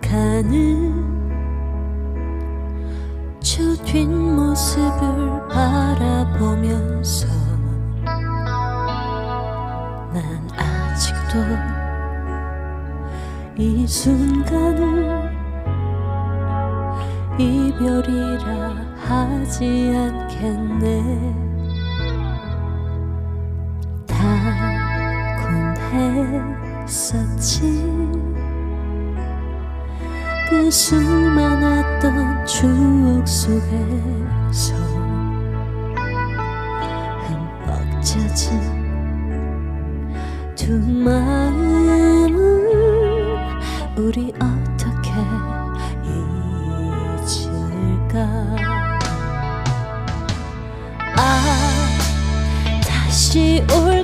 가는 저 뒷모습을 바라보면서 난 아직도 이 순간을 이별이라 하지 않겠네. 달콤했었지 그 수많았던 추억 속에서 흠뻑 젖은 두 마음을 우리 어떻게 잊을까? 아 다시 올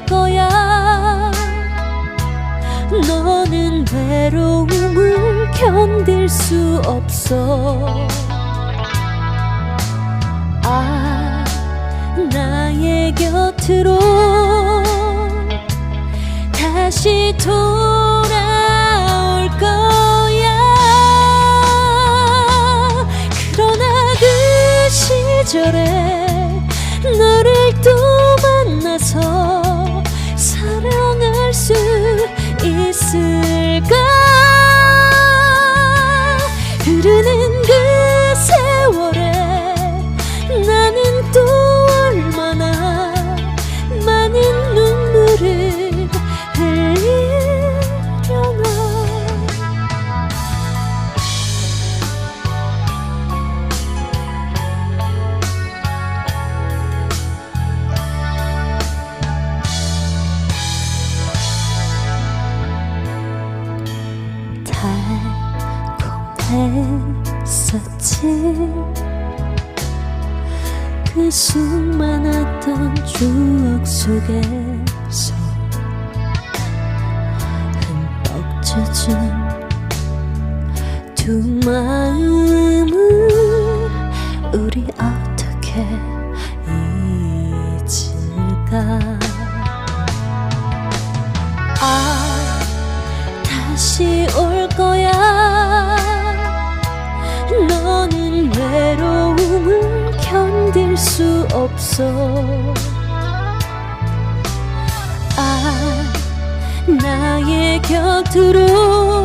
견딜 수 없어. 아 나의 곁으로 다시 돌아 했었지. 그 수많았던 추억 속에서 흠뻑 젖은 두 마음을 우리 어떻게 잊을까 수 없어. 아 나의 곁으로